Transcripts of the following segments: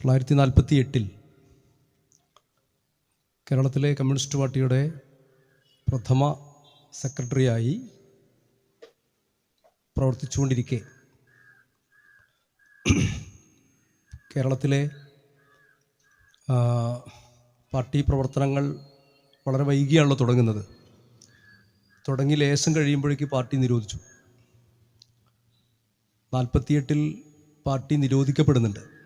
തൊള്ളായിരത്തി നാൽപ്പത്തി എട്ടിൽ കേരളത്തിലെ കമ്മ്യൂണിസ്റ്റ് പാർട്ടിയുടെ പ്രഥമ സെക്രട്ടറിയായി പ്രവർത്തിച്ചുകൊണ്ടിരിക്കെ. കേരളത്തിലെ പാർട്ടി പ്രവർത്തനങ്ങൾ വളരെ വൈകിയാണല്ലോ തുടങ്ങുന്നത്. തുടങ്ങി ലേശം കഴിയുമ്പോഴേക്ക് പാർട്ടി നിരോധിച്ചു. നാൽപ്പത്തിയെട്ടിൽ പാർട്ടി നിരോധിക്കപ്പെടുന്നുണ്ട്.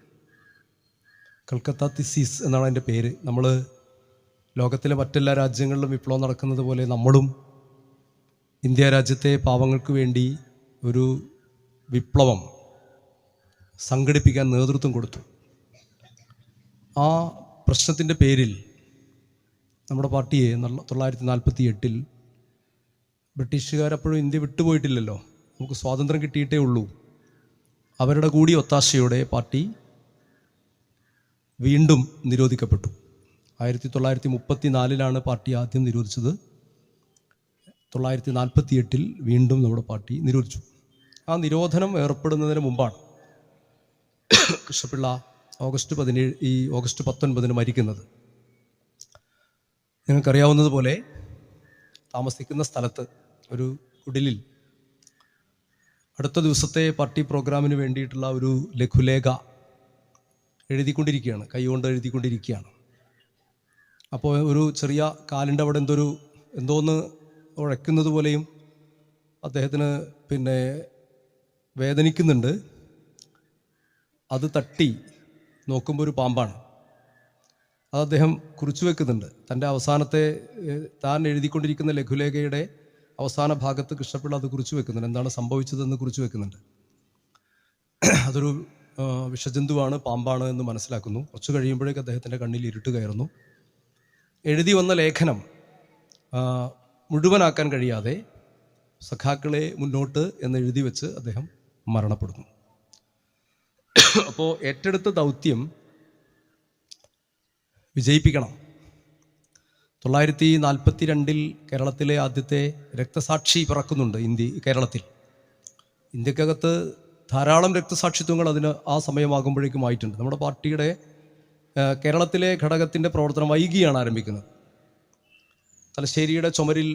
കൽക്കത്ത തിസീസ് എന്നാണ് അതിന്റെ പേര്. നമ്മൾ ലോകത്തിലെ മറ്റെല്ലാ രാജ്യങ്ങളിലും വിപ്ലവം നടക്കുന്നത് പോലെ നമ്മളും ഇന്ത്യ രാജ്യത്തെ പാവങ്ങൾക്ക് വേണ്ടി ഒരു വിപ്ലവം സംഘടിപ്പിക്കാൻ നേതൃത്വം കൊടുത്തു. ആ പ്രശ്നത്തിന്റെ പേരിൽ നമ്മുടെ പാർട്ടിയെ തൊള്ളായിരത്തി നാൽപ്പത്തി എട്ടിൽ ബ്രിട്ടീഷുകാരപ്പോഴും ഇന്ത്യ വിട്ടുപോയിട്ടില്ലല്ലോ. നമുക്ക് സ്വാതന്ത്ര്യം കിട്ടിയിട്ടേ ഉള്ളൂ. അവരുടെ കൂടി ഒത്താശയോടെ പാർട്ടി വീണ്ടും നിരോധിക്കപ്പെട്ടു. ആയിരത്തി തൊള്ളായിരത്തി മുപ്പത്തി നാലിലാണ് പാർട്ടി ആദ്യം നിരോധിച്ചത്. തൊള്ളായിരത്തി നാൽപ്പത്തി എട്ടിൽ വീണ്ടും നമ്മുടെ പാർട്ടി നിരോധിച്ചു. ആ നിരോധനം ഏർപ്പെടുന്നതിന് മുമ്പാണ് കൃഷ്ണപിള്ള ഓഗസ്റ്റ് പതിനേഴ് ഈ ഓഗസ്റ്റ് പത്തൊൻപതിന് മരിക്കുന്നത്. നിങ്ങൾക്കറിയാവുന്നതുപോലെ താമസിക്കുന്ന സ്ഥലത്ത് ഒരു കുടിലിൽ അടുത്ത ദിവസത്തെ പാർട്ടി പ്രോഗ്രാമിന് വേണ്ടിയിട്ടുള്ള ഒരു ലഘുലേഖ എഴുതിക്കൊണ്ടിരിക്കുകയാണ് കൈകൊണ്ട് എഴുതിക്കൊണ്ടിരിക്കുകയാണ്. അപ്പോൾ ഒരു ചെറിയ കാലിന്റെ അവിടെ എന്തൊരു എന്തോന്ന് ഉഴയ്ക്കുന്നത് പോലെയും അദ്ദേഹത്തിന് പിന്നെ വേദനിക്കുന്നുണ്ട്. അത് തട്ടി നോക്കുമ്പോൾ ഒരു പാമ്പാണ്. അത് അദ്ദേഹം കുറിച്ചു വെക്കുന്നുണ്ട്. തന്റെ അവസാനത്തെ താൻ എഴുതിക്കൊണ്ടിരിക്കുന്ന ലഘുലേഖയുടെ അവസാന ഭാഗത്ത് കൃഷ്ണപിള്ള അത് കുറിച്ചു വെക്കുന്നുണ്ട്. എന്താണ് സംഭവിച്ചതെന്ന് കുറിച്ചു വെക്കുന്നുണ്ട്. അതൊരു വിഷജന്തുവാണ് പാമ്പാണ് എന്ന് മനസ്സിലാക്കുന്നു. കുറച്ച് കഴിയുമ്പോഴേക്ക് അദ്ദേഹത്തിന്റെ കണ്ണിൽ ഇരുട്ട് കയറുന്നു. എഴുതി വന്ന ലേഖനം മുഴുവനാക്കാൻ കഴിയാതെ സഖാക്കളെ മുന്നോട്ട് എന്ന് എഴുതി വെച്ച് അദ്ദേഹം മരണപ്പെടുന്നു. അപ്പോൾ ഏറ്റെടുത്ത ദൗത്യം വിജയിപ്പിക്കണം. തൊള്ളായിരത്തി നാൽപ്പത്തി രണ്ടിൽ കേരളത്തിലെ ആദ്യത്തെ രക്തസാക്ഷി പിറക്കുന്നുണ്ട് ഇന്ത്യ കേരളത്തിൽ. ഇന്ത്യക്കകത്ത് ധാരാളം രക്തസാക്ഷിത്വങ്ങൾ അതിന് ആ സമയമാകുമ്പോഴേക്കും ആയിട്ടുണ്ട്. നമ്മുടെ പാർട്ടിയുടെ കേരളത്തിലെ ഘടകത്തിന്റെ പ്രവർത്തനം വൈകിയാണ് ആരംഭിക്കുന്നത്. തലശ്ശേരിയുടെ ചുമരിൽ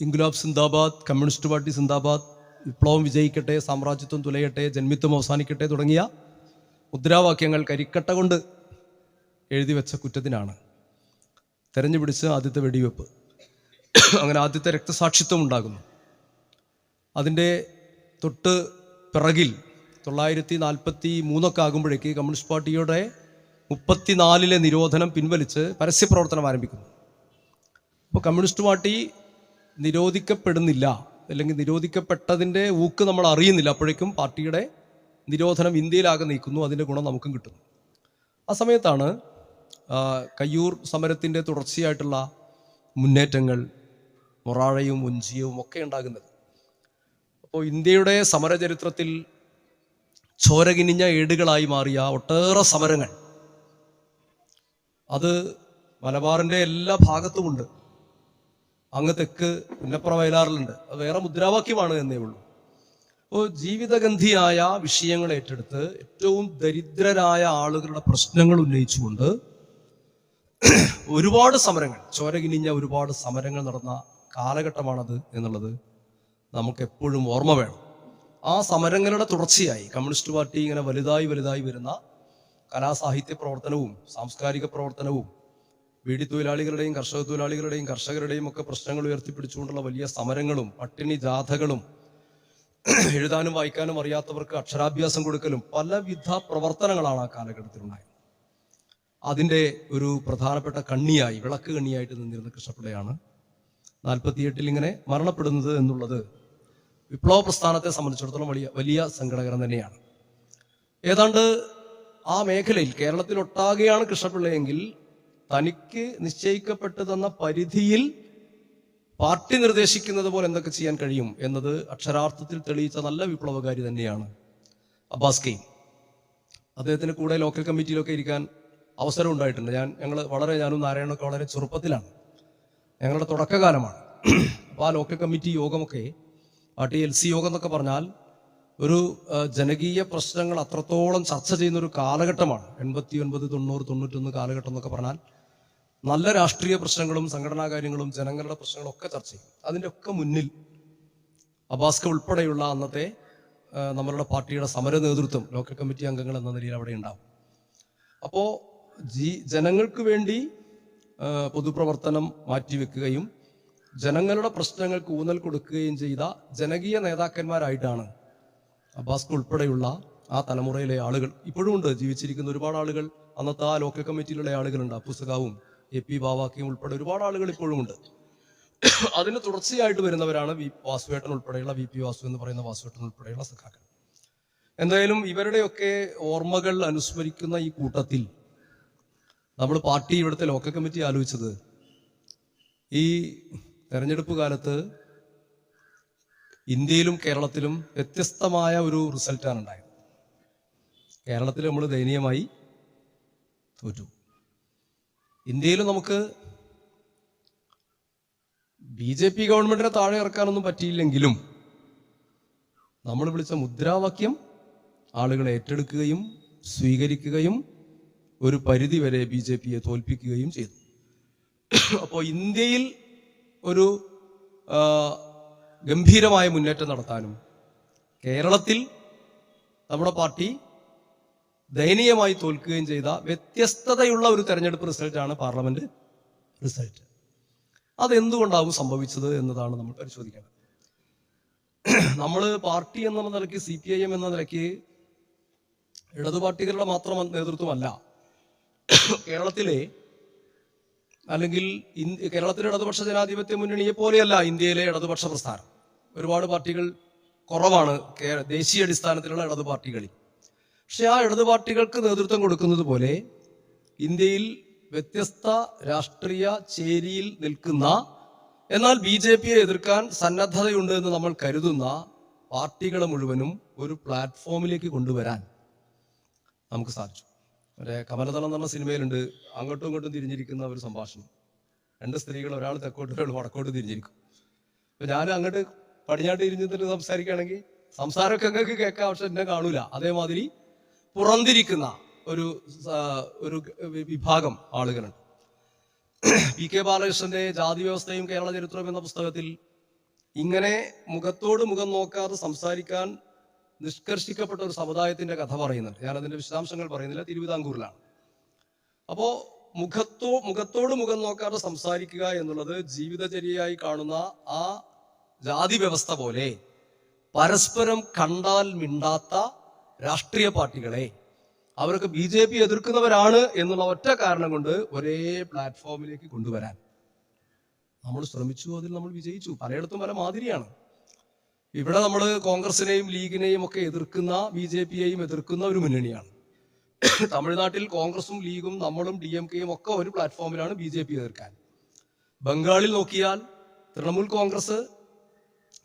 ഇൻഗുലാബ് സിന്ദാബാദ് കമ്മ്യൂണിസ്റ്റ് പാർട്ടി സിന്ദാബാദ് വിപ്ലവം വിജയിക്കട്ടെ സാമ്രാജ്യത്വം തുലയട്ടെ ജന്മിത്വം അവസാനിക്കട്ടെ തുടങ്ങിയ മുദ്രാവാക്യങ്ങൾ കരിക്കട്ട കൊണ്ട് എഴുതി വെച്ച കുറ്റത്തിനാണ് തെരഞ്ഞു പിടിച്ച് ആദ്യത്തെ വെടിവെപ്പ്. അങ്ങനെ ആദ്യത്തെ രക്തസാക്ഷിത്വം ഉണ്ടാകുന്നു. അതിന്റെ തൊട്ട് പിറകിൽ തൊള്ളായിരത്തി നാൽപ്പത്തി മൂന്നൊക്കെ ആകുമ്പോഴേക്ക് കമ്മ്യൂണിസ്റ്റ് പാർട്ടിയുടെ മുപ്പത്തിനാലിലെ നിരോധനം പിൻവലിച്ച് പരസ്യപ്രവർത്തനം ആരംഭിക്കുന്നു. അപ്പോൾ കമ്മ്യൂണിസ്റ്റ് പാർട്ടി നിരോധിക്കപ്പെടുന്നില്ല അല്ലെങ്കിൽ നിരോധിക്കപ്പെട്ടതിന്റെ ഊക്ക് നമ്മൾ അറിയുന്നില്ല അപ്പോഴേക്കും പാർട്ടിയുടെ നിരോധനം ഇന്ത്യയിലാകെ നീക്കുന്നു അതിന്റെ ഗുണം നമുക്കും കിട്ടുന്നു. ആ സമയത്താണ് കയ്യൂർ സമരത്തിന്റെ തുടർച്ചയായിട്ടുള്ള മുന്നേറ്റങ്ങൾ മൊറാഴയും ഒഞ്ചിയവും ഒക്കെ ഉണ്ടാകുന്നത്. അപ്പോൾ ഇന്ത്യയുടെ സമരചരിത്രത്തിൽ ചോരകിനിഞ്ഞ ഏടുകളായി മാറിയ ഒട്ടേറെ സമരങ്ങൾ. അത് മലബാറിന്റെ എല്ലാ ഭാഗത്തുമുണ്ട്. അങ്ങ് തെക്ക് പുന്നപ്ര വയലാറിലുണ്ട്. അത് വേറെ മുദ്രാവാക്യമാണ് എന്നേ ഉള്ളൂ. അപ്പോൾ ജീവിതഗന്ധിയായ വിഷയങ്ങൾ ഏറ്റെടുത്ത് ഏറ്റവും ദരിദ്രരായ ആളുകളുടെ പ്രശ്നങ്ങൾ ഉന്നയിച്ചുകൊണ്ട് ഒരുപാട് സമരങ്ങൾ ചോരകിനിഞ്ഞ ഒരുപാട് സമരങ്ങൾ നടന്ന കാലഘട്ടമാണത് എന്നുള്ളത് നമുക്ക് എപ്പോഴും ഓർമ്മ വേണം. ആ സമരങ്ങളുടെ തുടർച്ചയായി കമ്മ്യൂണിസ്റ്റ് പാർട്ടി ഇങ്ങനെ വലുതായി വലുതായി വരുന്ന കലാസാഹിത്യ പ്രവർത്തനവും സാംസ്കാരിക പ്രവർത്തനവും വീടി തൊഴിലാളികളുടെയും കർഷക തൊഴിലാളികളുടെയും കർഷകരുടെയും ഒക്കെ പ്രശ്നങ്ങൾ ഉയർത്തിപ്പിടിച്ചുകൊണ്ടുള്ള വലിയ സമരങ്ങളും പട്ടിണി ജാഥകളും എഴുതാനും വായിക്കാനും അറിയാത്തവർക്ക് അക്ഷരാഭ്യാസം കൊടുക്കലും പലവിധ പ്രവർത്തനങ്ങളാണ് ആ കാലഘട്ടത്തിലുണ്ടായത്. അതിന്റെ ഒരു പ്രധാനപ്പെട്ട കണ്ണിയായി വിളക്ക് കണ്ണിയായിട്ട് നിന്നിരുന്ന കൃഷ്ണപിള്ളയാണ് നാൽപ്പത്തിയെട്ടിൽ ഇങ്ങനെ മരണപ്പെടുന്നത് എന്നുള്ളത് വിപ്ലവ പ്രസ്ഥാനത്തെ സംബന്ധിച്ചിടത്തോളം വലിയ വലിയ സംഘടകരം തന്നെയാണ്. ഏതാണ്ട് ആ മേഖലയിൽ കേരളത്തിലൊട്ടാകെയാണ് കൃഷ്ണപിള്ളയെങ്കിൽ തനിക്ക് നിശ്ചയിക്കപ്പെട്ടു തന്ന പരിധിയിൽ പാർട്ടി നിർദ്ദേശിക്കുന്നത് പോലെ എന്തൊക്കെ ചെയ്യാൻ കഴിയും എന്നത് അക്ഷരാർത്ഥത്തിൽ തെളിയിച്ച നല്ല വിപ്ലവകാരി തന്നെയാണ് അബ്ബാസ് കെയ്ൻ അദ്ദേഹത്തിന് കൂടെ ലോക്കൽ കമ്മിറ്റിയിലൊക്കെ ഇരിക്കാൻ അവസരം ഉണ്ടായിട്ടുണ്ട്. ഞാൻ ഞങ്ങൾ വളരെ ഞാനും നാരായണനൊക്കെ വളരെ ചെറുപ്പത്തിലാണ്. ഞങ്ങളുടെ തുടക്കകാലമാണ്. അപ്പോൾ ആ ലോക്കൽ കമ്മിറ്റി യോഗമൊക്കെ പാർട്ടി എൽ സി യോഗം എന്നൊക്കെ പറഞ്ഞാൽ ഒരു ജനകീയ പ്രശ്നങ്ങൾ അത്രത്തോളം ചർച്ച ചെയ്യുന്ന ഒരു കാലഘട്ടമാണ്. എൺപത്തി ഒൻപത് തൊണ്ണൂറ് തൊണ്ണൂറ്റൊന്ന് കാലഘട്ടം എന്നൊക്കെ പറഞ്ഞാൽ നല്ല രാഷ്ട്രീയ പ്രശ്നങ്ങളും സംഘടനാ കാര്യങ്ങളും ജനങ്ങളുടെ പ്രശ്നങ്ങളും ഒക്കെ ചർച്ച ചെയ്യും. അതിന്റെ ഒക്കെ മുന്നിൽ അബാസ്ക ഉൾപ്പെടെയുള്ള അന്നത്തെ നമ്മളുടെ പാർട്ടിയുടെ സമര നേതൃത്വം ലോക്കൽ കമ്മിറ്റി അംഗങ്ങൾ എന്ന നിലയിൽ അവിടെ ഉണ്ടാവും. അപ്പോൾ ജനങ്ങൾക്ക് വേണ്ടി പൊതുപ്രവർത്തനം മാറ്റിവെക്കുകയും ജനങ്ങളുടെ പ്രശ്നങ്ങൾക്ക് ഊന്നൽ കൊടുക്കുകയും ചെയ്ത ജനകീയ നേതാക്കന്മാരായിട്ടാണ് അബ്ബാസ്ക്ക് ഉൾപ്പെടെയുള്ള ആ തലമുറയിലെ ആളുകൾ. ഇപ്പോഴും ഉണ്ട്. ജീവിച്ചിരിക്കുന്ന ഒരുപാട് ആളുകൾ അന്നത്തെ ആ ലോക്കൽ കമ്മിറ്റിയിലുള്ള ആളുകളുണ്ട്. അപ്പുസകാവും എ പി ബാവാക്കിയും ഉൾപ്പെടെ ഒരുപാട് ആളുകൾ ഇപ്പോഴും ഉണ്ട്. അതിന് തുടർച്ചയായിട്ട് വരുന്നവരാണ് വി വാസുവേട്ടൻ ഉൾപ്പെടെയുള്ള വി പി വാസു എന്ന് പറയുന്ന വാസുവേട്ടൻ ഉൾപ്പെടെയുള്ള സഖാക്കൾ. എന്തായാലും ഇവരുടെയൊക്കെ ഓർമ്മകൾ അനുസ്മരിക്കുന്ന ഈ കൂട്ടത്തിൽ നമ്മൾ പാർട്ടി ഇവിടുത്തെ ലോക്കൽ കമ്മിറ്റി ആലോചിച്ചത് ഈ തെരഞ്ഞെടുപ്പ് കാലത്ത് ഇന്ത്യയിലും കേരളത്തിലും വ്യത്യസ്തമായ ഒരു റിസൾട്ടാണ് ഉണ്ടായത്. കേരളത്തിൽ നമ്മൾ ദയനീയമായി തോറ്റു. ഇന്ത്യയിൽ നമുക്ക് ബി ജെ പി ഗവൺമെന്റിനെ താഴെ ഇറക്കാനൊന്നും പറ്റിയില്ലെങ്കിലും നമ്മൾ വിളിച്ച മുദ്രാവാക്യം ആളുകളെ ഏറ്റെടുക്കുകയും സ്വീകരിക്കുകയും ഒരു പരിധി വരെ ബി ജെ പിയെ തോൽപ്പിക്കുകയും ചെയ്തു. അപ്പോൾ ഇന്ത്യയിൽ ഒരു ഗംഭീരമായ മുന്നേറ്റം നടത്താനും കേരളത്തിൽ നമ്മുടെ പാർട്ടി ദയനീയമായി തോൽക്കുകയും ചെയ്ത വ്യത്യസ്തതയുള്ള ഒരു തെരഞ്ഞെടുപ്പ് റിസൾട്ടാണ് പാർലമെന്റ് റിസൾട്ട്. അതെന്തുകൊണ്ടാവും സംഭവിച്ചത് എന്നതാണ് നമ്മൾ പരിശോധിക്കേണ്ടത്. നമ്മൾ പാർട്ടി എന്ന നിലയ്ക്ക് സി പി ഐ എം എന്ന നിലയ്ക്ക് ഇടതുപാർട്ടികളുടെ മാത്രം നേതൃത്വമല്ല കേരളത്തിലെ അല്ലെങ്കിൽ കേരളത്തിലെ ഇടതുപക്ഷ ജനാധിപത്യ മുന്നണിയെ പോലെയല്ല ഇന്ത്യയിലെ ഇടതുപക്ഷ പ്രസ്ഥാനം. ഒരുപാട് പാർട്ടികൾ കുറവാണ് ദേശീയ അടിസ്ഥാനത്തിലുള്ള ഇടതു പാർട്ടികളിൽ. പക്ഷെ ആ ഇടതു പാർട്ടികൾക്ക് നേതൃത്വം കൊടുക്കുന്നത് പോലെ ഇന്ത്യയിൽ വ്യത്യസ്ത രാഷ്ട്രീയ ചേരിയിൽ നിൽക്കുന്ന എന്നാൽ ബി ജെ പിയെ എതിർക്കാൻ സന്നദ്ധതയുണ്ട് എന്ന് നമ്മൾ കരുതുന്ന പാർട്ടികളെ മുഴുവനും ഒരു പ്ലാറ്റ്ഫോമിലേക്ക് കൊണ്ടുവരാൻ നമുക്ക് സാധിച്ചു. മറ്റേ കമലതളം എന്ന് സിനിമയിലുണ്ട്. അങ്ങോട്ടും ഇങ്ങോട്ടും തിരിഞ്ഞിരിക്കുന്ന ഒരു സംഭാഷണം. രണ്ട് സ്ത്രീകൾ ഒരാൾ തെക്കോട്ട് ഒരാൾ വടക്കോട്ട് തിരിഞ്ഞിരിക്കും. അപ്പൊ ഞാൻ അങ്ങോട്ട് പടിഞ്ഞാട്ട് തിരിഞ്ഞിട്ട് സംസാരിക്കുകയാണെങ്കിൽ സംസാരമൊക്കെ അങ്ങക്ക് കേൾക്കാം പക്ഷെ എന്നെ കാണൂല. അതേമാതിരി പുറന്തിരിക്കുന്ന ഒരു ഒരു വിഭാഗം ആളുകളുണ്ട്. പി കെ ബാലകൃഷ്ണന്റെ ജാതി വ്യവസ്ഥയും കേരള ചരിത്രവും എന്ന പുസ്തകത്തിൽ ഇങ്ങനെ മുഖത്തോട് മുഖം നോക്കാതെ സംസാരിക്കാൻ നിഷ്കർഷിക്കപ്പെട്ട ഒരു സമുദായത്തിന്റെ കഥ പറയുന്നുണ്ട്. ഞാൻ അതിന്റെ വിശദാംശങ്ങൾ പറയുന്നില്ല. തിരുവിതാംകൂറിലാണ്. അപ്പോ മുഖത്തോ മുഖത്തോട് മുഖം നോക്കാതെ സംസാരിക്കുക എന്നുള്ളത് ജീവിതചര്യയായി കാണുന്ന ആ ജാതി വ്യവസ്ഥ പോലെ പരസ്പരം കണ്ടാൽ മിണ്ടാത്ത രാഷ്ട്രീയ പാർട്ടികളെ അവർക്ക് ബി ജെ പി എതിർക്കുന്നവരാണ് എന്നുള്ള ഒറ്റ കാരണം കൊണ്ട് ഒരേ പ്ലാറ്റ്ഫോമിലേക്ക് കൊണ്ടുവരാൻ. നമ്മൾ ശ്രമിച്ചു അതിൽ നമ്മൾ വിജയിച്ചു. പലയിടത്തും പല മാതിരിയാണ്. ഇവിടെ നമ്മൾ കോൺഗ്രസിനെയും ലീഗിനെയും ഒക്കെ എതിർക്കുന്ന ബി ജെ പിയെയും എതിർക്കുന്ന ഒരു മുന്നണിയാണ്. തമിഴ്നാട്ടിൽ കോൺഗ്രസും ലീഗും നമ്മളും ഡി എം കെയും ഒക്കെ ഒരു പ്ലാറ്റ്ഫോമിലാണ് ബി ജെ പി എതിർക്കാൻ. ബംഗാളിൽ നോക്കിയാൽ തൃണമൂൽ കോൺഗ്രസ്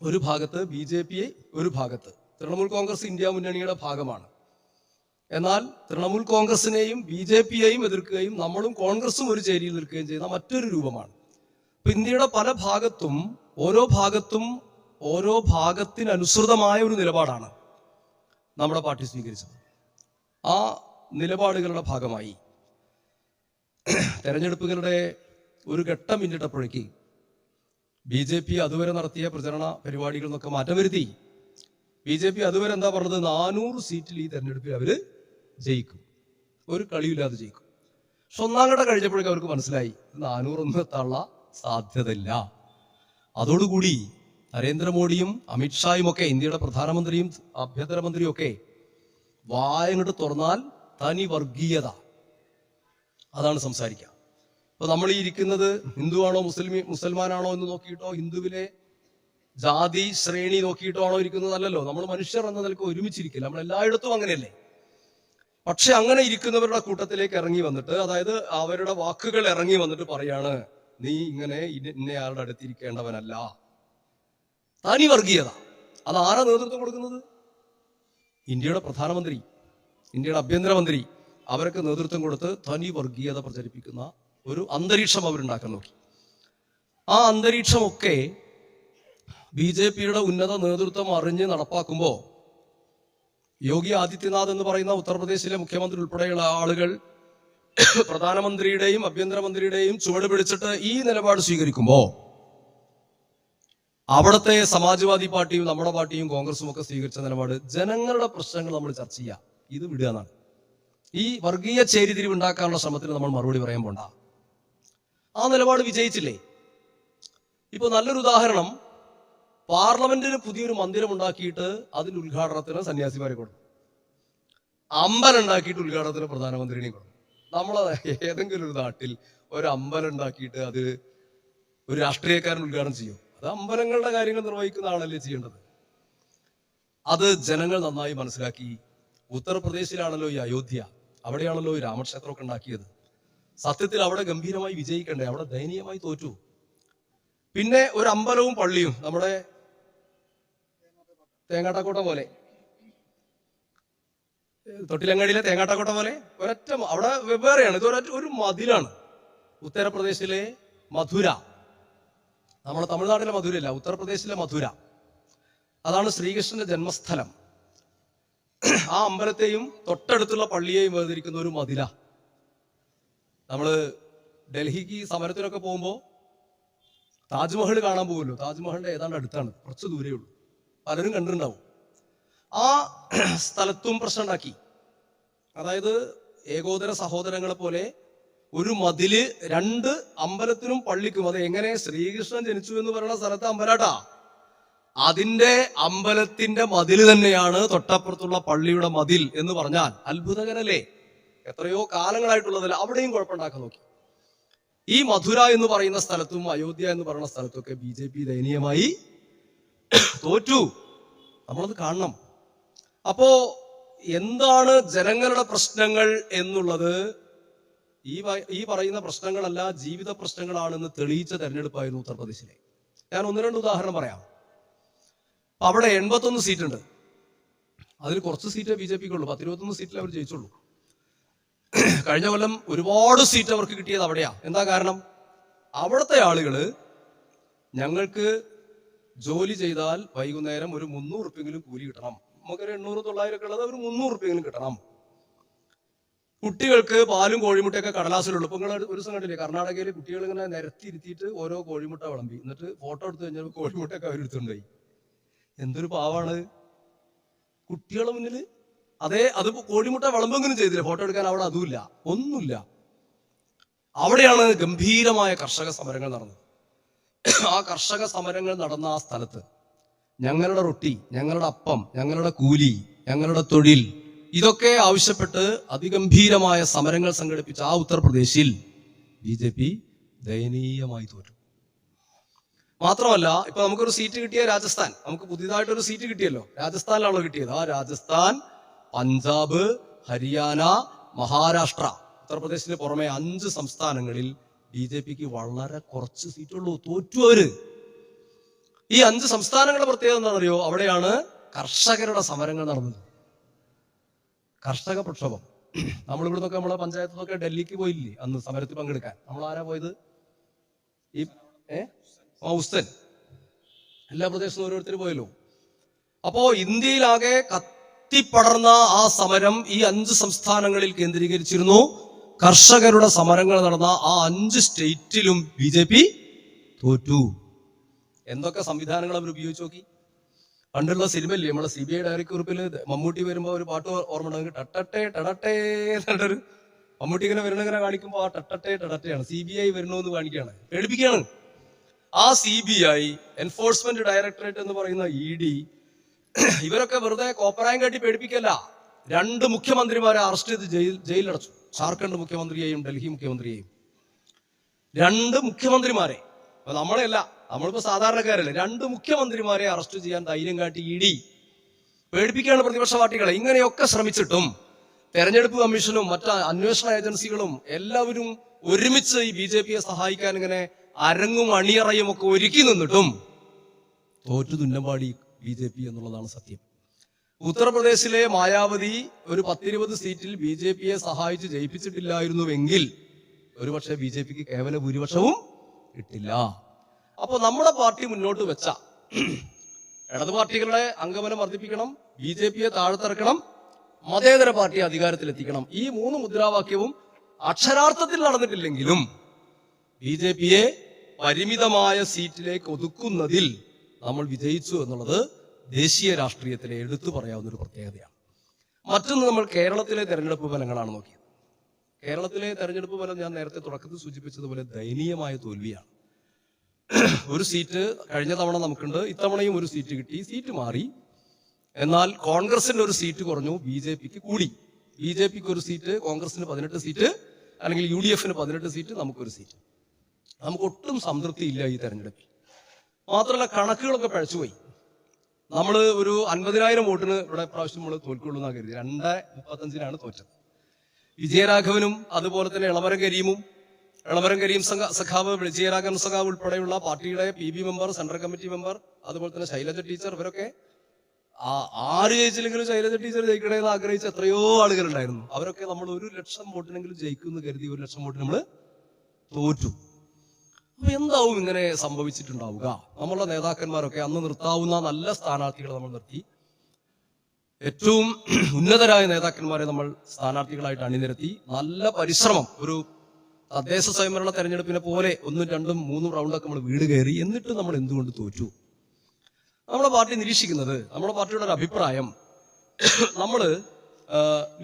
ഒരു ഭാഗത്ത് ബി ജെ പി ഒരു ഭാഗത്ത്. തൃണമൂൽ കോൺഗ്രസ് ഇന്ത്യ മുന്നണിയുടെ ഭാഗമാണ്. എന്നാൽ തൃണമൂൽ കോൺഗ്രസിനെയും ബി ജെ പിയെയും എതിർക്കുകയും നമ്മളും കോൺഗ്രസും ഒരു ചേരിയിൽ നിൽക്കുകയും ചെയ്യുന്ന മറ്റൊരു രൂപമാണ്. ഇപ്പൊ ഇന്ത്യയുടെ പല ഭാഗത്തും ഓരോ ഭാഗത്തും ഓരോ ഭാഗത്തിനനുസൃതമായ ഒരു നിലപാടാണ് നമ്മുടെ പാർട്ടി സ്വീകരിച്ചത്. ആ നിലപാടുകളുടെ ഭാഗമായി തെരഞ്ഞെടുപ്പുകളുടെ ഒരു ഘട്ടം പിന്നിട്ടപ്പോഴേക്ക് ബി ജെ പി അതുവരെ നടത്തിയ പ്രചരണ പരിപാടികളിൽ നിന്നൊക്കെ മാറ്റം വരുത്തി ബി ജെ പി അതുവരെ എന്താ പറഞ്ഞത്? നാനൂറ് സീറ്റിൽ ഈ തെരഞ്ഞെടുപ്പിൽ അവർ ജയിക്കും. ഒരു കളിയില്ലാതെ ജയിക്കും. പക്ഷെ ഒന്നാം ഘട്ടം കഴിഞ്ഞപ്പോഴേക്കും അവർക്ക് മനസ്സിലായി നാനൂറൊന്നും എത്താനുള്ള സാധ്യതയില്ല. അതോടുകൂടി നരേന്ദ്രമോദിയും അമിത്ഷായും ഒക്കെ ഇന്ത്യയുടെ പ്രധാനമന്ത്രിയും ആഭ്യന്തരമന്ത്രിയും ഒക്കെ വായങ്ങോട്ട് തുറന്നാൽ തനി വർഗീയത. അതാണ് സംസാരിക്കുക അപ്പൊ നമ്മൾ ഈ ഇരിക്കുന്നത് ഹിന്ദുവാണോ മുസ്ലിം മുസൽമാനാണോ എന്ന് നോക്കിയിട്ടോ ഹിന്ദുവിലെ ജാതി ശ്രേണി നോക്കിയിട്ടോ ആണോ ഇരിക്കുന്നത് അല്ലല്ലോ നമ്മൾ മനുഷ്യർ എന്ന നിലയ്ക്ക് ഒരുമിച്ചിരിക്കില്ല. നമ്മൾ എല്ലായിടത്തും അങ്ങനെയല്ലേ. പക്ഷെ അങ്ങനെ ഇരിക്കുന്നവരുടെ കൂട്ടത്തിലേക്ക് ഇറങ്ങി വന്നിട്ട് അതായത് അവരുടെ വാക്കുകൾ ഇറങ്ങി വന്നിട്ട് പറയാണ് നീ ഇങ്ങനെ ഇന്ന- ഇന്നയാളുടെ അടുത്തിരിക്കേണ്ടവനല്ല തനി വർഗീയത അത് ആരാ നേതൃത്വം കൊടുക്കുന്നത്? ഇന്ത്യയുടെ പ്രധാനമന്ത്രി ഇന്ത്യയുടെ ആഭ്യന്തരമന്ത്രി അവർക്ക് നേതൃത്വം കൊടുത്ത് തനി വർഗീയത പ്രചരിപ്പിക്കുന്ന ഒരു അന്തരീക്ഷം അവരുണ്ടാക്കാൻ നോക്കി. ആ അന്തരീക്ഷമൊക്കെ ബി ജെ പിയുടെ ഉന്നത നേതൃത്വം അറിഞ്ഞ് നടപ്പാക്കുമ്പോൾ യോഗി ആദിത്യനാഥ് എന്ന് പറയുന്ന ഉത്തർപ്രദേശിലെ മുഖ്യമന്ത്രി ഉൾപ്പെടെയുള്ള ആളുകൾ പ്രധാനമന്ത്രിയുടെയും ആഭ്യന്തരമന്ത്രിയുടെയും ചുവട് പിടിച്ചിട്ട് ഈ നിലപാട് സ്വീകരിക്കുമ്പോ അവിടുത്തെ സമാജ്വാദി പാർട്ടിയും നമ്മുടെ പാർട്ടിയും കോൺഗ്രസും ഒക്കെ സ്വീകരിച്ച നിലപാട് ജനങ്ങളുടെ പ്രശ്നങ്ങൾ നമ്മൾ ചർച്ച ചെയ്യുക ഇത് വിടുക എന്നാണ്. ഈ വർഗീയ ചേരിതിരിവ് ഉണ്ടാക്കാനുള്ള ശ്രമത്തിന് നമ്മൾ മറുപടി പറയാൻ പോണ്ട. ആ നിലപാട് വിജയിച്ചില്ലേ? ഇപ്പൊ നല്ലൊരു ഉദാഹരണം പാർലമെന്റിന് പുതിയൊരു മന്ദിരം ഉണ്ടാക്കിയിട്ട് അതിന്റെ ഉദ്ഘാടനത്തിന് സന്യാസിമാരെ കൊടുക്കും. അമ്പലം ഉണ്ടാക്കിയിട്ട് ഉദ്ഘാടനത്തിന് പ്രധാനമന്ത്രിനെ കൊടുക്കും. നമ്മൾ ഏതെങ്കിലും ഒരു നാട്ടിൽ ഒരു അമ്പലം ഉണ്ടാക്കിയിട്ട് അത് ഒരു രാഷ്ട്രീയക്കാരൻ ഉദ്ഘാടനം ചെയ്യും. അത് അമ്പലങ്ങളുടെ കാര്യങ്ങൾ നിർവഹിക്കുന്ന ആളല്ലേ ചെയ്യേണ്ടത്? അത് ജനങ്ങൾ നന്നായി മനസ്സിലാക്കി. ഉത്തർപ്രദേശിലാണല്ലോ ഈ അയോധ്യ. അവിടെയാണല്ലോ ഈ രാമക്ഷേത്രമൊക്കെ ഉണ്ടാക്കിയത്. സത്യത്തിൽ അവിടെ ഗംഭീരമായി വിജയിക്കണ്ടേ? അവിടെ ദയനീയമായി തോറ്റു. പിന്നെ ഒരു അമ്പലവും പള്ളിയും. നമ്മുടെ തേങ്ങാട്ടക്കോട്ട പോലെ. തൊട്ടിലങ്ങാടിയിലെ തേങ്ങാട്ടക്കോട്ട പോലെ ഒരൊറ്റ അവിടെ വെവ്വേറെയാണ് ഇത് ഒരു മതിലാണ്. ഉത്തർപ്രദേശിലെ മധുര. നമ്മുടെ തമിഴ്നാട്ടിലെ മധുരയില്ല ഉത്തർപ്രദേശിലെ മധുര. അതാണ് ശ്രീകൃഷ്ണന്റെ ജന്മസ്ഥലം. ആ അമ്പലത്തെയും തൊട്ടടുത്തുള്ള പള്ളിയെയും വേർതിരിക്കുന്ന ഒരു മതില. നമ്മൾ ഡൽഹിക്ക് സമരത്തിനൊക്കെ പോകുമ്പോൾ താജ്മഹൽ കാണാൻ പോകുമല്ലോ താജ്മഹലിന്റെ ഏതാണ്ട് അടുത്താണ് കുറച്ച് ദൂരേ ഉള്ളൂ. പലരും കണ്ടിട്ടുണ്ടാവും. ആ സ്ഥലത്തും പ്രശ്നമുണ്ടാക്കി അതായത് ഏകോദര സഹോദരങ്ങളെ പോലെ ഒരു മതിൽ രണ്ട് അമ്പലത്തിനും പള്ളിക്കും. അത് എങ്ങനെ ശ്രീകൃഷ്ണൻ ജനിച്ചു എന്ന് പറയുന്ന സ്ഥലത്ത് അമ്പലാട്ടാ? അതിന്റെ അമ്പലത്തിന്റെ മതിൽ തന്നെയാണ് തൊട്ടപ്പുറത്തുള്ള പള്ളിയുടെ മതിൽ എന്ന് പറഞ്ഞാൽ അത്ഭുതകരല്ലേ? എത്രയോ കാലങ്ങളായിട്ടുള്ളതല്ല. അവിടെയും കുഴപ്പമുണ്ടാക്കാൻ നോക്കി. ഈ മധുര എന്ന് പറയുന്ന സ്ഥലത്തും അയോധ്യ എന്ന് പറയുന്ന സ്ഥലത്തൊക്കെ ബി ജെ പി ദയനീയമായി തോറ്റു. നമ്മളത് കാണണം. അപ്പോ എന്താണ് ജനങ്ങളുടെ പ്രശ്നങ്ങൾ എന്നുള്ളത്? ഈ ഈ പറയുന്ന പ്രശ്നങ്ങളല്ല ജീവിത പ്രശ്നങ്ങളാണെന്ന് തെളിയിച്ച തെരഞ്ഞെടുപ്പായിരുന്നു ഉത്തർപ്രദേശിലെ. ഞാൻ ഒന്ന് രണ്ട് ഉദാഹരണം പറയാം. അവിടെ എൺപത്തൊന്ന് സീറ്റ് ഉണ്ട് അതിൽ കുറച്ച് സീറ്റേ ബി ജെ പിക്ക് ഉള്ളൂ പത്തിരുപത്തൊന്ന് സീറ്റിൽ അവർ ജയിച്ചുള്ളൂ. കഴിഞ്ഞ കൊല്ലം ഒരുപാട് സീറ്റ് അവർക്ക് കിട്ടിയത് അവിടെയാ. എന്താ കാരണം? അവിടുത്തെ ആളുകൾ ഞങ്ങൾക്ക് ജോലി ചെയ്താൽ വൈകുന്നേരം ഒരു മുന്നൂറ് ഉറുപ്പെങ്കിലും കൂലി കിട്ടണം. നമുക്കൊരു എണ്ണൂറ് തൊള്ളായിരം ഒക്കെ ഉള്ളത് ഒരു മുന്നൂറ് ഉറുപ്പെങ്കിലും കിട്ടണം. കുട്ടികൾക്ക് പാലും കോഴിമുട്ടയൊക്കെ കടലാസിലുള്ളൂ. ഇപ്പൊ നിങ്ങൾ ഒരു ദിവസം കണ്ടില്ലേ കർണാടകയിൽ കുട്ടികൾ ഇങ്ങനെ നിരത്തിയിരുത്തിയിട്ട് ഓരോ കോഴിമുട്ട വിളമ്പി. എന്നിട്ട് ഫോട്ടോ എടുത്തു കഴിഞ്ഞാൽ കോഴിമുട്ടയൊക്കെ അവരെടുത്തുണ്ടായി എന്തൊരു പാവാണ്. കുട്ടികളുടെ മുന്നിൽ അതേ അത് കോഴിമുട്ട വിളമ്പെങ്കിലും ചെയ്തില്ല. ഫോട്ടോ എടുക്കാൻ അവിടെ അതുമില്ല. ഒന്നുമില്ല. അവിടെയാണ് ഗംഭീരമായ കർഷക സമരങ്ങൾ നടന്നത്. ആ കർഷക സമരങ്ങൾ നടന്ന ആ സ്ഥലത്ത് ഞങ്ങളുടെ റൊട്ടി ഞങ്ങളുടെ അപ്പം ഞങ്ങളുടെ കൂലി ഞങ്ങളുടെ തൊഴിൽ ഇതൊക്കെ ആവശ്യപ്പെട്ട് അതിഗംഭീരമായ സമരങ്ങൾ സംഘടിപ്പിച്ച ആ ഉത്തർപ്രദേശിൽ ബി ജെ പി ദയനീയമായി തോറ്റു. മാത്രമല്ല ഇപ്പൊ നമുക്കൊരു സീറ്റ് കിട്ടിയ രാജസ്ഥാൻ. നമുക്ക് പുതിയതായിട്ടൊരു സീറ്റ് കിട്ടിയല്ലോ. രാജസ്ഥാനിലാണല്ലോ കിട്ടിയത്. ആ രാജസ്ഥാൻ പഞ്ചാബ് ഹരിയാന മഹാരാഷ്ട്ര. ഉത്തർപ്രദേശിന് പുറമെ അഞ്ച് സംസ്ഥാനങ്ങളിൽ ബി ജെ പിക്ക് വളരെ കുറച്ച് സീറ്റുള്ളൂ. തോറ്റു അവർ. ഈ അഞ്ച് സംസ്ഥാനങ്ങളുടെ പ്രത്യേകത എന്താണെന്നറിയോ? അവിടെയാണ് കർഷകരുടെ സമരങ്ങൾ നടന്നത്. കർഷക പ്രക്ഷോഭം. നമ്മൾ ഇവിടുന്നൊക്കെ നമ്മളെ പഞ്ചായത്ത് നിന്നൊക്കെ ഡൽഹിക്ക് പോയില്ലേ അന്ന് സമരത്തിൽ പങ്കെടുക്കാൻ. നമ്മൾ ആരാ പോയത്? ഈ ഏ? ആ ഉസ്തൻ എല്ലാ പ്രദേശത്തും ഓരോരുത്തർ പോയല്ലോ. അപ്പോ ഇന്ത്യയിലാകെ കത്തിപ്പടർന്ന ആ സമരം ഈ അഞ്ച് സംസ്ഥാനങ്ങളിൽ കേന്ദ്രീകരിച്ചിരുന്നു. കർഷകരുടെ സമരങ്ങൾ നടന്ന ആ അഞ്ച് സ്റ്റേറ്റിലും ബി ജെ പി തോറ്റു. എന്തൊക്കെ സംവിധാനങ്ങൾ അവർ ഉപയോഗിച്ച് നോക്കി? പണ്ടുള്ള സിനിമയില്ലേ നമ്മളെ സി ബി ഐ ഡയറി കുറിപ്പിൽ മമ്മൂട്ടി വരുമ്പോ ഒരു പാട്ട് ഓർമ്മ ടട്ടട്ടെ എന്നൊരു എന്നിട്ടൊരു മമ്മൂട്ടി ഇങ്ങനെ വരുന്നിങ്ങനെ കാണിക്കുമ്പോൾ ആ ടട്ടട്ടെ ടടട്ടെയാണ്. സി ബി ഐ വരുന്നു എന്ന് കാണിക്കുകയാണ്. പേടിപ്പിക്കുകയാണ്. ആ C B I enforcement directorate എന്ന് പറയുന്ന ഇ ഡി ഇവരൊക്കെ വെറുതെ കോപ്പറായം കാട്ടി പേടിപ്പിക്കല്ല. രണ്ട് മുഖ്യമന്ത്രിമാരെ അറസ്റ്റ് ചെയ്ത് ജയിൽ ജയിലിലടച്ചു. ജാർഖണ്ഡ് മുഖ്യമന്ത്രിയെയും ഡൽഹി മുഖ്യമന്ത്രിയെയും. രണ്ട് മുഖ്യമന്ത്രിമാരെ. നമ്മളെയല്ല. നമ്മളിപ്പോ സാധാരണക്കാരല്ലേ രണ്ട് മുഖ്യമന്ത്രിമാരെ അറസ്റ്റ് ചെയ്യാൻ ധൈര്യം കാട്ടി ഇ ഡി. പേടിപ്പിക്കുകയാണ് പ്രതിപക്ഷ പാർട്ടികളെ. ഇങ്ങനെയൊക്കെ ശ്രമിച്ചിട്ടും തെരഞ്ഞെടുപ്പ് കമ്മീഷനും മറ്റ് അന്വേഷണ ഏജൻസികളും എല്ലാവരും ഒരുമിച്ച് ഈ ബി ജെ പിയെ സഹായിക്കാൻ ഇങ്ങനെ അരങ്ങും അണിയറയും ഒക്കെ ഒരുക്കി നിന്നിട്ടും തോറ്റു തുന്നമ്പാടി ബി ജെ പി എന്നുള്ളതാണ് സത്യം. ഉത്തർപ്രദേശിലെ മായാവതി ഒരു പത്തിരുപത് സീറ്റിൽ ബി ജെ പിയെ സഹായിച്ച് ജയിപ്പിച്ചിട്ടില്ലായിരുന്നുവെങ്കിൽ ഒരുപക്ഷെ ബി ജെ പിക്ക് കേവല ഭൂരിപക്ഷവും കിട്ടില്ല. അപ്പൊ നമ്മുടെ പാർട്ടി മുന്നോട്ട് വെച്ച ഇടത് പാർട്ടികളുടെ അംഗബലം വർദ്ധിപ്പിക്കണം ബി ജെ പിയെ താഴ്ത്തിറക്കണം മതേതര പാർട്ടി അധികാരത്തിലെത്തിക്കണം. ഈ മൂന്ന് മുദ്രാവാക്യവും അക്ഷരാർത്ഥത്തിൽ നടന്നിട്ടില്ലെങ്കിലും ബി ജെ പിയെ പരിമിതമായ സീറ്റിലേക്ക് ഒതുക്കുന്നതിൽ നമ്മൾ വിജയിച്ചു എന്നുള്ളത് ദേശീയ രാഷ്ട്രീയത്തിലെ എടുത്തു പറയാവുന്ന ഒരു പ്രത്യേകതയാണ്. മറ്റൊന്ന് നമ്മൾ കേരളത്തിലെ തെരഞ്ഞെടുപ്പ് ഫലങ്ങളാണ് നോക്കിയത്. കേരളത്തിലെ തെരഞ്ഞെടുപ്പ് ഫലം ഞാൻ നേരത്തെ തുടക്കത്തിൽ സൂചിപ്പിച്ചതുപോലെ ദയനീയമായ തോൽവിയാണ്. ഒരു സീറ്റ് കഴിഞ്ഞ തവണ നമുക്കുണ്ട്. ഇത്തവണയും ഒരു സീറ്റ് കിട്ടി. സീറ്റ് മാറി. എന്നാൽ കോൺഗ്രസിന്റെ ഒരു സീറ്റ് കുറഞ്ഞു. ബി ജെ പിക്ക് കൂടി. ബി ജെ പിക്ക് ഒരു സീറ്റ് കോൺഗ്രസിന് പതിനെട്ട് സീറ്റ് അല്ലെങ്കിൽ യു ഡി എഫിന് പതിനെട്ട് സീറ്റ് നമുക്കൊരു സീറ്റ്. നമുക്ക് ഒട്ടും സംതൃപ്തി ഇല്ല ഈ തെരഞ്ഞെടുപ്പിൽ. മാത്രമല്ല കണക്കുകളൊക്കെ പഴച്ചുപോയി നമ്മൾ ഒരു അൻപതിനായിരം വോട്ടിന് ഇവിടെ പ്രാവശ്യം നമ്മൾ തോൽക്കുള്ളൂ എന്നാണ് കരുതി. രണ്ട് മുപ്പത്തഞ്ചിനാണ് തോറ്റത്. വിജയരാഘവനും അതുപോലെ തന്നെ ഇളമരം കരീമും ഇളമരം കരീം സംഘ സഖാവ് വിജയരാഘവൻ സഖാവ് ഉൾപ്പെടെയുള്ള പാർട്ടിയുടെ P B member central committee member അതുപോലെ തന്നെ ശൈലജ ടീച്ചർ ഇവരൊക്കെ ആ- ആര് ജയിച്ചില്ലെങ്കിലും ശൈലജ ടീച്ചർ ജയിക്കണേ എന്ന് ആഗ്രഹിച്ച എത്രയോ ആളുകളുണ്ടായിരുന്നു. അവരൊക്കെ നമ്മൾ ഒരു ലക്ഷം വോട്ടിനെങ്കിലും ജയിക്കുമെന്ന് കരുതി ഒരു ലക്ഷം വോട്ടിന് നമ്മൾ തോറ്റു. അപ്പൊ എന്താവും ഇങ്ങനെ സംഭവിച്ചിട്ടുണ്ടാവുക? നമ്മളുടെ നേതാക്കന്മാരൊക്കെ അന്ന് നിർത്താവുന്ന നല്ല സ്ഥാനാർത്ഥികളെ നമ്മൾ നിർത്തി. ഏറ്റവും ഉന്നതരായ നേതാക്കന്മാരെ നമ്മൾ സ്ഥാനാർത്ഥികളായിട്ട് അണിനിരത്തി. നല്ല പരിശ്രമം ഒരു തദ്ദേശ സ്വയംഭരണ തെരഞ്ഞെടുപ്പിനെ പോലെ ഒന്നും രണ്ടും മൂന്നും റൗണ്ടൊക്കെ നമ്മൾ വീട് കയറി എന്നിട്ട് നമ്മൾ എന്തുകൊണ്ട് തോറ്റു? നമ്മുടെ പാർട്ടി നിരീക്ഷിക്കുന്നത് നമ്മുടെ പാർട്ടിയുടെ ഒരു അഭിപ്രായം നമ്മൾ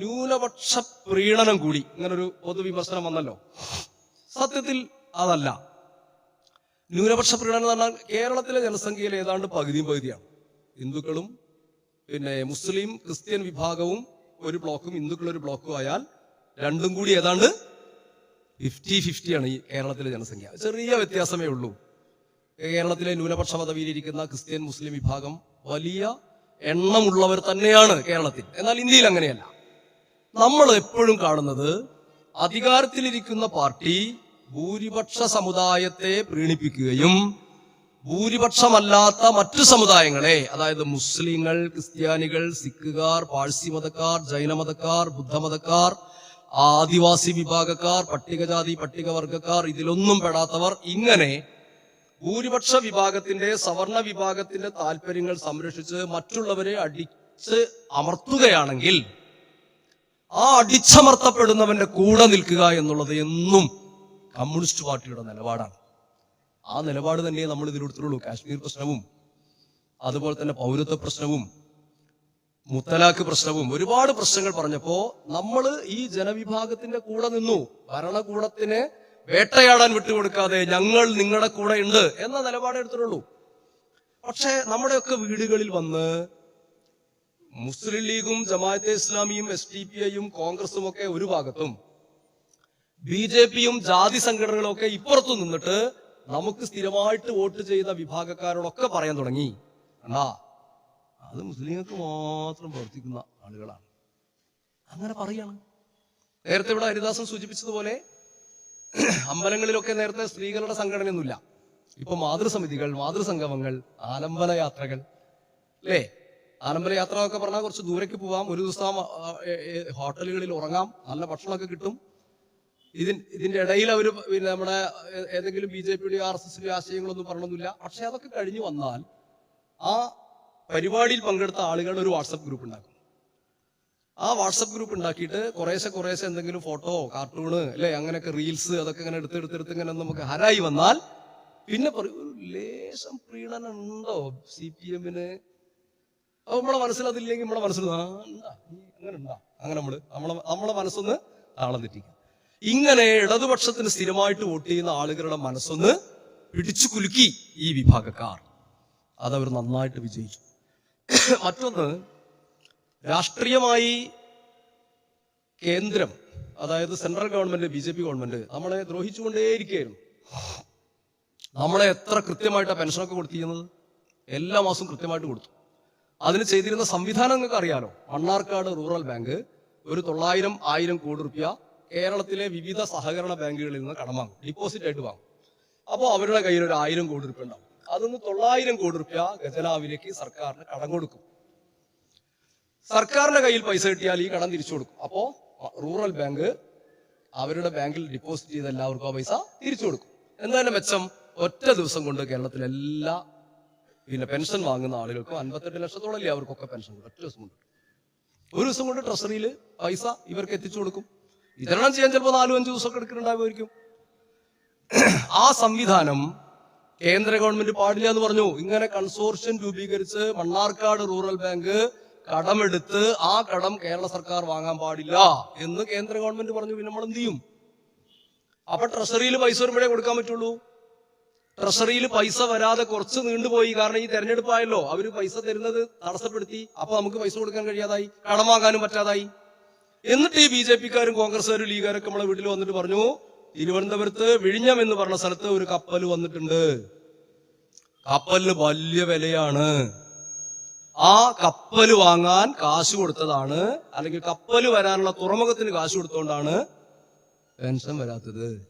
ന്യൂനപക്ഷ പ്രീണനം കൂടി ഇങ്ങനൊരു പൊതുവിമർശനം വന്നല്ലോ. സത്യത്തിൽ അതല്ല. ന്യൂനപക്ഷ പ്രീണനം എന്ന് പറഞ്ഞാൽ കേരളത്തിലെ ജനസംഖ്യയിൽ ഏതാണ്ട് പകുതിയും പകുതിയാണ്. ഹിന്ദുക്കളും പിന്നെ മുസ്ലിം ക്രിസ്ത്യൻ വിഭാഗവും ഒരു ബ്ലോക്കും ഹിന്ദുക്കൾ ഒരു ബ്ലോക്കും ആയാൽ രണ്ടും കൂടി ഏതാണ്ട് ഫിഫ്റ്റി ഫിഫ്റ്റിയാണ് ഈ കേരളത്തിലെ ജനസംഖ്യ. ചെറിയ വ്യത്യാസമേ ഉള്ളൂ. കേരളത്തിലെ ന്യൂനപക്ഷ പദവിയിലിരിക്കുന്ന ക്രിസ്ത്യൻ മുസ്ലിം വിഭാഗം വലിയ എണ്ണമുള്ളവർ തന്നെയാണ് കേരളത്തിൽ. എന്നാൽ ഇന്ത്യയിൽ അങ്ങനെയല്ല. നമ്മൾ എപ്പോഴും കാണുന്നത് അധികാരത്തിലിരിക്കുന്ന പാർട്ടി ഭൂരിപക്ഷ സമുദായത്തെ പ്രീണിപ്പിക്കുകയും ഭൂരിപക്ഷമല്ലാത്ത മറ്റു സമുദായങ്ങളെ അതായത് മുസ്ലിങ്ങൾ ക്രിസ്ത്യാനികൾ സിഖുകാർ പാഴ്സി മതക്കാർ ജൈനമതക്കാർ ബുദ്ധമതക്കാർ ആദിവാസി വിഭാഗക്കാർ പട്ടികജാതി പട്ടികവർഗക്കാർ ഇതിലൊന്നും പെടാത്തവർ ഇങ്ങനെ ഭൂരിപക്ഷ വിഭാഗത്തിന്റെ സവർണ വിഭാഗത്തിന്റെ താല്പര്യങ്ങൾ സംരക്ഷിച്ച് മറ്റുള്ളവരെ അടിച്ച് അമർത്തുകയാണെങ്കിൽ ആ അടിച്ചമർത്തപ്പെടുന്നവന്റെ കൂടെ നിൽക്കുക എന്നുള്ളത് എന്നും കമ്മ്യൂണിസ്റ്റ് പാർട്ടിയുടെ നിലപാടാണ്. ആ നിലപാട് തന്നെ നമ്മൾ ഇതിലെടുത്തുള്ളൂ കാശ്മീർ പ്രശ്നവും അതുപോലെ തന്നെ പൗരത്വ പ്രശ്നവും മുത്തലാഖ് പ്രശ്നവും ഒരുപാട് പ്രശ്നങ്ങൾ പറഞ്ഞപ്പോ നമ്മൾ ഈ ജനവിഭാഗത്തിന്റെ കൂടെ നിന്നു. ഭരണകൂടത്തിന് വേട്ടയാടാൻ വിട്ടുകൊടുക്കാതെ ഞങ്ങൾ നിങ്ങളുടെ കൂടെ ഉണ്ട് എന്ന നിലപാടെടുത്തിട്ടുള്ളൂ പക്ഷെ നമ്മുടെയൊക്കെ വീടുകളിൽ വന്ന് മുസ്ലിം ലീഗും ജമാഅത്തെ ഇസ്ലാമിയും എസ് ഡി പി ഐയും കോൺഗ്രസും ഒക്കെ ഒരു ഭാഗത്തും ബി ജെ പിയും ജാതി സംഘടനകളും ഒക്കെ ഇപ്പുറത്തു നിന്നിട്ട് നമുക്ക് സ്ഥിരമായിട്ട് വോട്ട് ചെയ്ത വിഭാഗക്കാരോടൊക്കെ പറയാൻ തുടങ്ങി. കണ്ടാ? അത് മുസ്ലിങ്ങൾക്ക് മാത്രം പ്രവർത്തിക്കുന്ന ആളുകളാണ്. അങ്ങനെ പറയാണ്. നേരത്തെ ഇവിടെ ഹരിദാസൻ സൂചിപ്പിച്ചതുപോലെ അമ്പലങ്ങളിലൊക്കെ നേരത്തെ സ്ത്രീകളുടെ സംഘടനയൊന്നുമില്ല. ഇപ്പൊ മാതൃസമിതികൾ മാതൃസംഗമങ്ങൾ ആലംബന യാത്രകൾ അല്ലേ? ആലംബന യാത്ര ഒക്കെ പറഞ്ഞാൽ കുറച്ച് ദൂരേക്ക് പോവാം. ഒരു ദിവസം ഹോട്ടലുകളിൽ ഉറങ്ങാം. നല്ല ഭക്ഷണമൊക്കെ കിട്ടും. ഇതിൻ ഇതിന്റെ ഇടയിൽ അവർ പിന്നെ നമ്മുടെ ഏതെങ്കിലും ബി ജെ പിയുടെ ആർ എസ് എസിന്റെ ആശയങ്ങളൊന്നും പറയണമെന്നില്ല പക്ഷെ അതൊക്കെ കഴിഞ്ഞു വന്നാൽ ആ പരിപാടിയിൽ പങ്കെടുത്ത ആളുകൾ ഒരു വാട്സപ്പ് ഗ്രൂപ്പ് ഉണ്ടാക്കും. ആ വാട്സപ്പ് ഗ്രൂപ്പ് ഉണ്ടാക്കിയിട്ട് കുറേശ്ശെ കുറേശ്ശെ എന്തെങ്കിലും ഫോട്ടോ കാർട്ടൂണ് അല്ലെ അങ്ങനെയൊക്കെ റീൽസ് അതൊക്കെ ഇങ്ങനെ എടുത്ത് എടുത്ത് എടുത്ത് ഇങ്ങനെ നമുക്ക് ഹരായി വന്നാൽ പിന്നെ പറയും ലേശം പ്രീണനം ഉണ്ടോ സി പി എമ്മിന് അപ്പൊ നമ്മളെ മനസ്സിൽ അതില്ലെങ്കിൽ നമ്മളെ മനസ്സിൽ അങ്ങനെ ഉണ്ടാ? അങ്ങനെ നമ്മൾ നമ്മളെ നമ്മളെ മനസ്സൊന്ന് താളം തെറ്റിക്കും. ഇങ്ങനെ ഇടതുപക്ഷത്തിന് സ്ഥിരമായിട്ട് വോട്ട് ചെയ്യുന്ന ആളുകളുടെ മനസ്സൊന്ന് പിടിച്ചു കുലുക്കി ഈ വിഭാഗക്കാർ. അതവർ നന്നായിട്ട് വിജയിച്ചു. മറ്റൊന്ന് രാഷ്ട്രീയമായി കേന്ദ്രം അതായത് central government B J P government നമ്മളെ ദ്രോഹിച്ചുകൊണ്ടേയിരിക്കുകയായിരുന്നു. നമ്മളെ എത്ര കൃത്യമായിട്ടാണ് പെൻഷനൊക്കെ കൊടുത്തിരുന്നത് എല്ലാ മാസവും കൃത്യമായിട്ട് കൊടുത്തു. അതിന് ചെയ്തിരുന്ന സംവിധാനം നിങ്ങൾക്ക് അറിയാലോ? മണ്ണാർക്കാട് റൂറൽ ബാങ്ക് ഒരു തൊള്ളായിരം ആയിരം കോടി റുപ്യ കേരളത്തിലെ വിവിധ സഹകരണ ബാങ്കുകളിൽ നിന്ന് കടം വാങ്ങും. ഡിപ്പോസിറ്റ് ആയിട്ട് വാങ്ങും. അപ്പോൾ അവരുടെ കയ്യിൽ ഒരു ആയിരം കോടി റുപ്യ ഉണ്ടാവും. അതൊന്ന് തൊള്ളായിരം കോടി റുപ്യ ഖജനാവിലേക്ക് സർക്കാരിന് കടം കൊടുക്കും. സർക്കാരിന്റെ കയ്യിൽ പൈസ കിട്ടിയാൽ ഈ കടം തിരിച്ചു കൊടുക്കും. അപ്പോ റൂറൽ ബാങ്ക് അവരുടെ ബാങ്കിൽ ഡിപ്പോസിറ്റ് ചെയ്ത എല്ലാവർക്കും ആ പൈസ തിരിച്ചു കൊടുക്കും. എന്തായാലും മെച്ചം ഒറ്റ ദിവസം കൊണ്ട് കേരളത്തിലെ എല്ലാ പിന്നെ പെൻഷൻ വാങ്ങുന്ന ആളുകൾക്കും അൻപത്തെട്ട് ലക്ഷത്തോളം അല്ലേ അവർക്കൊക്കെ പെൻഷൻ കൊടുക്കും. ഒറ്റ ദിവസം കൊണ്ട്. ഒരു ദിവസം കൊണ്ട് ട്രഷറിയിൽ പൈസ ഇവർക്ക് എത്തിച്ചു കൊടുക്കും. വിതരണം ചെയ്യാൻ ചിലപ്പോൾ നാലും അഞ്ചു ദിവസമൊക്കെ എടുക്കുന്നുണ്ടാവുമായിരിക്കും ആ സംവിധാനം കേന്ദ്ര ഗവൺമെന്റ് പാടില്ല എന്ന് പറഞ്ഞു. ഇങ്ങനെ കൺസോർഷ്യം രൂപീകരിച്ച് മണ്ണാർക്കാട് റൂറൽ ബാങ്ക് കടമെടുത്ത് ആ കടം കേരള സർക്കാർ വാങ്ങാൻ പാടില്ല എന്ന് കേന്ദ്ര ഗവൺമെന്റ് പറഞ്ഞു. പിന്നെ നമ്മൾ എന്ത് ചെയ്യും? അപ്പൊ ട്രഷറിയിൽ പൈസ വരുമ്പോഴേ കൊടുക്കാൻ പറ്റുള്ളൂ. ട്രഷറിയിൽ പൈസ വരാതെ കുറച്ച് നീണ്ടുപോയി. കാരണം ഈ തെരഞ്ഞെടുപ്പായല്ലോ. അവർ പൈസ തരുന്നത് തടസ്സപ്പെടുത്തി. അപ്പൊ നമുക്ക് പൈസ കൊടുക്കാൻ കഴിയാതായി. കടം വാങ്ങാനും പറ്റാതായി. എന്നിട്ട് ഈ ബി ജെ പിക്കാരും കോൺഗ്രസ്സുകാരും ലീഗുകാരൊക്കെ നമ്മളെ വീട്ടിൽ വന്നിട്ട് പറഞ്ഞു തിരുവനന്തപുരത്ത് വിഴിഞ്ഞം എന്ന് പറഞ്ഞ സ്ഥലത്ത് ഒരു കപ്പൽ വന്നിട്ടുണ്ട്. കപ്പലിന് വലിയ വിലയാണ്. ആ കപ്പൽ വാങ്ങാൻ കാശ് കൊടുത്തതാണ്. അല്ലെങ്കിൽ കപ്പൽ വരാനുള്ള തുറമുഖത്തിന് കാശ് കൊടുത്തോണ്ടാണ് പെൻഷൻ വരാത്തത്.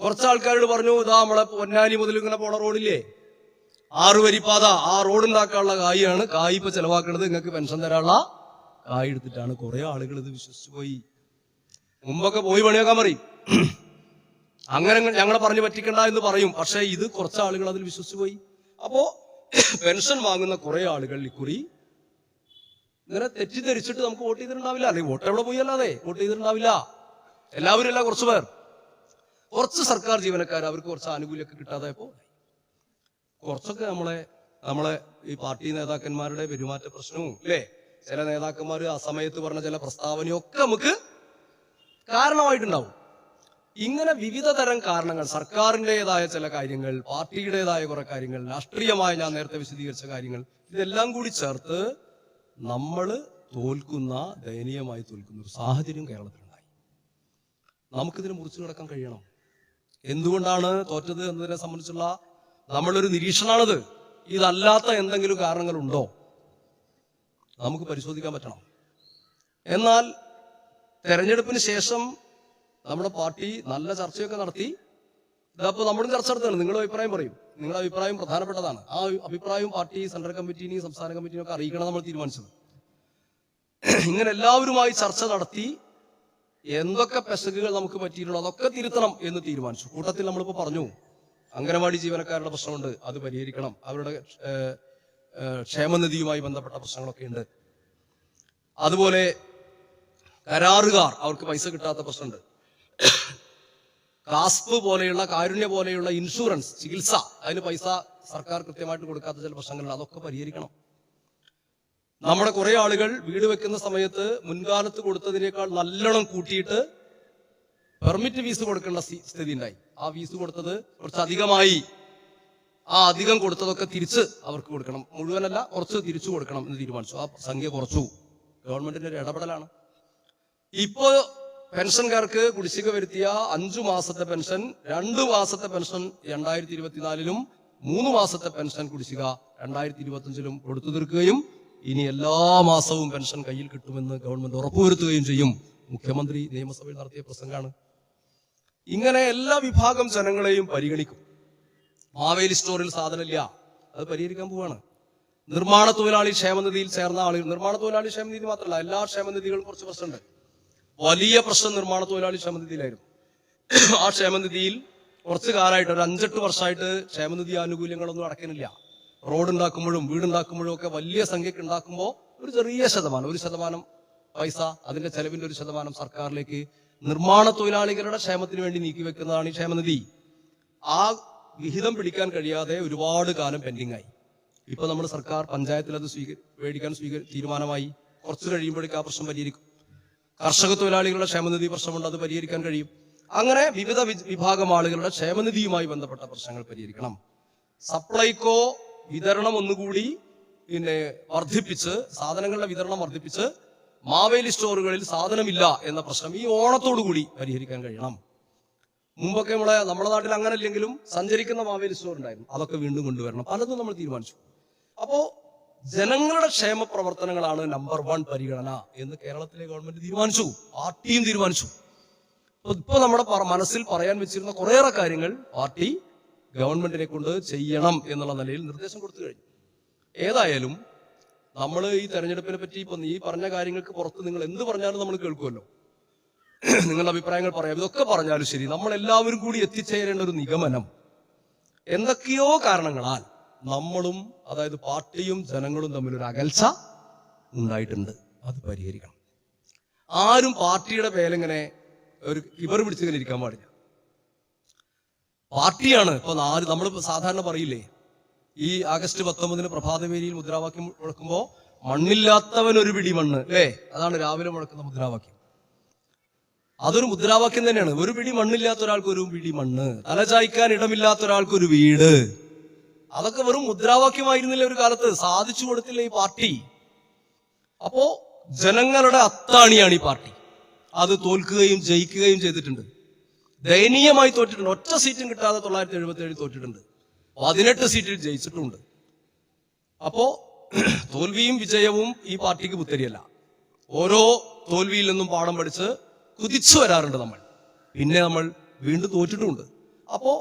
കുറച്ച് ആൾക്കാരോട് പറഞ്ഞു ഇതാ നമ്മളെ പൊന്നാനി മുതൽ ഇങ്ങനെ പോണ റോഡില്ലേ? ആറ് വരിപ്പാത ആ റോഡ് ഉണ്ടാക്കാനുള്ള കായാണ്. കായ് ഇപ്പൊ ചെലവാക്കുന്നത് നിങ്ങൾക്ക് പെൻഷൻ തരാനുള്ള കായ് എടുത്തിട്ടാണ്. കുറെ ആളുകൾ ഇത് വിശ്വസിച്ചു പോയി. മുമ്പൊക്കെ പോയി പണിയാക്കാൻ പറയും അങ്ങനെ ഞങ്ങളെ പറഞ്ഞു പറ്റിക്കണ്ട എന്ന് പറയും. പക്ഷേ ഇത് കുറച്ച് ആളുകൾ അതിൽ വിശ്വസിച്ചു പോയി. അപ്പോ പെൻഷൻ വാങ്ങുന്ന കുറെ ആളുകൾ ഇക്കുറി ഇങ്ങനെ തെറ്റിദ്ധരിച്ചിട്ട് നമുക്ക് വോട്ട് ചെയ്തിട്ടുണ്ടാവില്ല. അല്ലെങ്കിൽ വോട്ട് എവിടെ പോയി അല്ലാതെ? വോട്ട് ചെയ്തിട്ടുണ്ടാവില്ല. എല്ലാവരും അല്ല കുറച്ച് പേർ. കുറച്ച് സർക്കാർ ജീവനക്കാർ അവർക്ക് കുറച്ച് ആനുകൂല്യമൊക്കെ കിട്ടാതായപ്പോ കുറച്ചൊക്കെ നമ്മളെ നമ്മളെ ഈ പാർട്ടി നേതാക്കന്മാരുടെ പെരുമാറ്റ പ്രശ്നവും അല്ലേ? ചില നേതാക്കന്മാർ ആ സമയത്ത് പറഞ്ഞ ചില പ്രസ്താവനയും ഒക്കെ നമുക്ക് കാരണമായിട്ടുണ്ടാവും. ഇങ്ങനെ വിവിധ തരം കാരണങ്ങൾ സർക്കാരിന്റെതായ ചില കാര്യങ്ങൾ പാർട്ടിയുടേതായ കുറെ കാര്യങ്ങൾ രാഷ്ട്രീയമായ ഞാൻ നേരത്തെ വിശദീകരിച്ച കാര്യങ്ങൾ ഇതെല്ലാം കൂടി ചേർത്ത് നമ്മൾ തോൽക്കുന്ന ദയനീയമായി തോൽക്കുന്ന ഒരു സാഹചര്യം കേരളത്തിലുണ്ടായി. നമുക്കിതിനെ മുറിച്ചു കിടക്കാൻ കഴിയണം. എന്തുകൊണ്ടാണ് തോറ്റത് എന്നതിനെ സംബന്ധിച്ചുള്ള നമ്മളൊരു നിരീക്ഷണമാണിത്. ഇതല്ലാത്ത എന്തെങ്കിലും കാരണങ്ങളുണ്ടോ? നമുക്ക് പരിശോധിക്കാൻ പറ്റണം. എന്നാൽ തെരഞ്ഞെടുപ്പിന് ശേഷം നമ്മുടെ പാർട്ടി നല്ല ചർച്ചയൊക്കെ നടത്തി. ഇതപ്പോൾ നമ്മളും ചർച്ച നടത്തുകയാണ്. നിങ്ങളുടെ അഭിപ്രായം പറയും. നിങ്ങളുടെ അഭിപ്രായം പ്രധാനപ്പെട്ടതാണ്. ആ അഭിപ്രായം പാർട്ടി സെൻട്രൽ കമ്മിറ്റിനെയും സംസ്ഥാന കമ്മിറ്റിനെയും ഒക്കെ അറിയിക്കണം നമ്മൾ തീരുമാനിച്ചത്. ഇങ്ങനെ എല്ലാവരുമായി ചർച്ച നടത്തി എന്തൊക്കെ പെശകുകൾ നമുക്ക് പറ്റിയിട്ടുള്ളൂ അതൊക്കെ തിരുത്തണം എന്ന് തീരുമാനിച്ചു. കൂട്ടത്തിൽ നമ്മളിപ്പോ പറഞ്ഞു അംഗനവാടി ജീവനക്കാരുടെ പ്രശ്നമുണ്ട് അത് പരിഹരിക്കണം. അവരുടെ ക്ഷേമനിധിയുമായി ബന്ധപ്പെട്ട പ്രശ്നങ്ങളൊക്കെ ഉണ്ട്. അതുപോലെ കരാറുകാർ അവർക്ക് പൈസ കിട്ടാത്ത പ്രശ്നമുണ്ട്. കാസ്പ് പോലെയുള്ള കാരുണ്യ പോലെയുള്ള ഇൻഷുറൻസ് ചികിത്സ അതിന് പൈസ സർക്കാർ കൃത്യമായിട്ട് കൊടുക്കാത്ത ചില പ്രശ്നങ്ങളുണ്ട്. അതൊക്കെ പരിഹരിക്കണം. നമ്മുടെ കുറെ ആളുകൾ വീട് വെക്കുന്ന സമയത്ത് മുൻകാലത്ത് കൊടുത്തതിനേക്കാൾ നല്ലോണം കൂട്ടിയിട്ട് പെർമിറ്റ് ഫീസ് കൊടുക്കേണ്ട സ്ഥി- സ്ഥിതി ഉണ്ടായി ആ ഫീസ് കൊടുത്തത് കുറച്ച് അധികമായി ആ അധികം കൊടുത്തതൊക്കെ തിരിച്ച് അവർക്ക് കൊടുക്കണം. മുഴുവനല്ല കുറച്ച് തിരിച്ചു കൊടുക്കണം എന്ന് തീരുമാനിച്ചു. ആ സംഖ്യ കുറച്ചു. ഗവൺമെന്റിന്റെ ഒരു ഇടപെടലാണ്. ഇപ്പോ പെൻഷൻകാർക്ക് കുടിശ്ശിക വരുത്തിയ അഞ്ചു മാസത്തെ പെൻഷൻ രണ്ടു മാസത്തെ പെൻഷൻ രണ്ടായിരത്തി ഇരുപത്തിനാലിലും മൂന്ന് മാസത്തെ പെൻഷൻ കുടിശ്ശിക രണ്ടായിരത്തി ഇരുപത്തിയഞ്ചിലും കൊടുത്തു തീർക്കുകയും ഇനി എല്ലാ മാസവും പെൻഷൻ കയ്യിൽ കിട്ടുമെന്ന് ഗവൺമെന്റ് ഉറപ്പുവരുത്തുകയും ചെയ്യും. മുഖ്യമന്ത്രി നിയമസഭയിൽ നടത്തിയ പ്രസംഗമാണ് ഇങ്ങനെ എല്ലാ വിഭാഗം ജനങ്ങളെയും പരിഗണിക്കും. മാവേലി സ്റ്റോറിൽ സാധനമില്ല. അത് പരിഹരിക്കാൻ പോവാണ്. നിർമ്മാണ തൊഴിലാളി ക്ഷേമനിധിയിൽ ചേർന്ന ആളുകൾ നിർമ്മാണ തൊഴിലാളി ക്ഷേമനിധി മാത്രമല്ല എല്ലാ ക്ഷേമനിധികളും കുറച്ച് പ്രശ്നമുണ്ട് വലിയ പ്രശ്നം നിർമ്മാണ തൊഴിലാളി ക്ഷേമനിധിയിലായിരുന്നു. ആ ക്ഷേമനിധിയിൽ കുറച്ച് കാലമായിട്ട് ഒരു അഞ്ചെട്ട് വർഷമായിട്ട് ക്ഷേമനിധി ആനുകൂല്യങ്ങളൊന്നും അടക്കുന്നില്ല റോഡ് ഉണ്ടാക്കുമ്പോഴും വീടുണ്ടാക്കുമ്പോഴും ഒക്കെ വലിയ സംഖ്യക്ക് ഉണ്ടാക്കുമ്പോൾ ഒരു ചെറിയ ശതമാനം ഒരു ശതമാനം പൈസ അതിന്റെ ചെലവിന്റെ ഒരു ശതമാനം സർക്കാരിലേക്ക് നിർമ്മാണ തൊഴിലാളികളുടെ ക്ഷേമത്തിന് വേണ്ടി നീക്കി വെക്കുന്നതാണ് ഈ ക്ഷേമനിധി. ആ വിഹിതം പിടിക്കാൻ കഴിയാതെ ഒരുപാട് കാലം പെൻഡിംഗ് ആയി ഇപ്പൊ നമ്മുടെ സർക്കാർ പഞ്ചായത്തിൽ അത് സ്വീകരി മേടിക്കാൻ സ്വീകരി തീരുമാനമായി. കുറച്ച് കഴിയുമ്പോഴേക്ക് ആ പ്രശ്നം പരിഹരിക്കും. കർഷക തൊഴിലാളികളുടെ ക്ഷേമനിധി പ്രശ്നമുണ്ട് അത് പരിഹരിക്കാൻ കഴിയും. അങ്ങനെ വിവിധ വിഭാഗം ആളുകളുടെ ക്ഷേമനിധിയുമായി ബന്ധപ്പെട്ട പ്രശ്നങ്ങൾ പരിഹരിക്കണം. സപ്ലൈകോ വിതരണം ഒന്നുകൂടി പിന്നെ വർദ്ധിപ്പിച്ച് സാധനങ്ങളുടെ വിതരണം വർദ്ധിപ്പിച്ച് മാവേലി സ്റ്റോറുകളിൽ സാധനമില്ല എന്ന പ്രശ്നം ഈ ഓണത്തോടു കൂടി പരിഹരിക്കാൻ കഴിയണം. മുമ്പൊക്കെ നമ്മളെ നമ്മുടെ നാട്ടിൽ അങ്ങനെ ഇല്ലെങ്കിലും സഞ്ചരിക്കുന്ന മാവേലി സ്റ്റോർ ഉണ്ടായിരുന്നു. അതൊക്കെ വീണ്ടും കൊണ്ടുവരണം. പലതും നമ്മൾ തീരുമാനിച്ചു. അപ്പോ ജനങ്ങളുടെ ക്ഷേമ പ്രവർത്തനങ്ങളാണ് നമ്പർ വൺ പരിഗണന എന്ന് കേരളത്തിലെ ഗവൺമെന്റ് തീരുമാനിച്ചു. പാർട്ടിയും തീരുമാനിച്ചു. ഇപ്പൊ നമ്മുടെ മനസ്സിൽ പറയാൻ വെച്ചിരുന്ന കുറേയേറെ കാര്യങ്ങൾ പാർട്ടി ഗവൺമെന്റിനെ കൊണ്ട് ചെയ്യണം എന്നുള്ള നിലയിൽ നിർദ്ദേശം കൊടുത്തു കഴിഞ്ഞു. ഏതായാലും നമ്മൾ ഈ തെരഞ്ഞെടുപ്പിനെ പറ്റി ഇപ്പൊ ഈ പറഞ്ഞ കാര്യങ്ങൾക്ക് പുറത്ത് നിങ്ങൾ എന്ത് പറഞ്ഞാലും നമ്മൾ കേൾക്കുമല്ലോ. നിങ്ങളുടെ അഭിപ്രായങ്ങൾ പറയാം. ഇതൊക്കെ പറഞ്ഞാലും ശരി. നമ്മൾ എല്ലാവരും കൂടി എത്തിച്ചേരേണ്ട ഒരു നിഗമനം. എന്തൊക്കെയോ കാരണങ്ങളാൽ നമ്മളും അതായത് പാർട്ടിയും ജനങ്ങളും തമ്മിൽ ഒരു അകൽച്ച ഉണ്ടായിട്ടുണ്ട്. അത് പരിഹരിക്കണം. ആരും പാർട്ടിയുടെ പേരിങ്ങനെ ഒരു കിബർ പിടിച്ചിങ്ങനെ ഇരിക്കാൻ പാടില്ല. പാർട്ടിയാണ് ഇപ്പൊ ആര് നമ്മൾ സാധാരണ പറയില്ലേ ഈ ആഗസ്റ്റ് പത്തൊമ്പതിന് പ്രഭാതവേദിയിൽ മുദ്രാവാക്യം മുഴക്കുമ്പോ മണ്ണില്ലാത്തവൻ ഒരു പിടി മണ്ണ് അല്ലേ? അതാണ് രാവിലെ മുഴക്കുന്ന മുദ്രാവാക്യം. അതൊരു മുദ്രാവാക്യം തന്നെയാണ്. ഒരു പിടി മണ്ണില്ലാത്ത ഒരാൾക്ക് ഒരു പിടി മണ്ണ് തലചായ്ക്കാൻ ഇടമില്ലാത്ത ഒരാൾക്ക് ഒരു വീട്. അതൊക്കെ വെറും മുദ്രാവാക്യമായിരുന്നില്ല ഒരു കാലത്ത്? സാധിച്ചു കൊടുത്തില്ല ഈ പാർട്ടി? അപ്പോ ജനങ്ങളുടെ അത്താണിയാണ് ഈ പാർട്ടി. അത് തോൽക്കുകയും ജയിക്കുകയും ചെയ്തിട്ടുണ്ട്. ദയനീയമായി തോറ്റിട്ടുണ്ട്. ഒറ്റ സീറ്റും കിട്ടാതെ തൊള്ളായിരത്തി എഴുപത്തി ഏഴിൽ തോറ്റിട്ടുണ്ട്. പതിനെട്ട് സീറ്റിൽ ജയിച്ചിട്ടുണ്ട്. അപ്പോ തോൽവിയും വിജയവും ഈ പാർട്ടിക്ക് പുത്തരിയല്ല. ഓരോ തോൽവിയിൽ നിന്നും പാഠം പഠിച്ച് കുതിച്ചു വരാറുണ്ട് നമ്മൾ. പിന്നെ നമ്മൾ വീണ്ടും തോറ്റിട്ടുമുണ്ട് അപ്പോ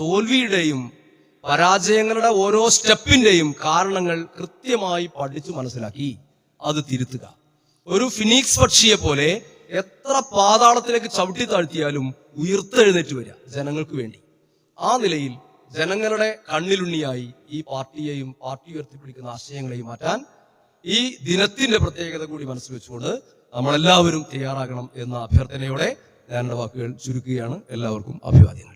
തോൽവിയുടെയും പരാജയങ്ങളുടെ ഓരോ സ്റ്റെപ്പിന്റെയും കാരണങ്ങൾ കൃത്യമായി പഠിച്ചു മനസ്സിലാക്കി. അത് തിരുത്തുക. ഒരു ഫിനിക്സ് പക്ഷിയെ പോലെ എത്ര പാതാളത്തിലേക്ക് ചവിട്ടി താഴ്ത്തിയാലും ഉയർത്തെഴുന്നേറ്റ് വരിക ജനങ്ങൾക്ക് വേണ്ടി. ആ നിലയിൽ ജനങ്ങളുടെ കണ്ണിലുണ്ണിയായി ഈ പാർട്ടിയെയും പാർട്ടി ഉയർത്തിപ്പിടിക്കുന്ന ആശയങ്ങളെയും മാറ്റാൻ ഈ ദിനത്തിന്റെ പ്രത്യേകത കൂടി മനസ്സിൽ വെച്ചുകൊണ്ട് നമ്മളെല്ലാവരും തയ്യാറാകണം എന്ന അഭ്യർത്ഥനയോടെ എന്റെ വാക്കുകൾ ചുരുക്കുകയാണ്. എല്ലാവർക്കും അഭിവാദ്യങ്ങൾ.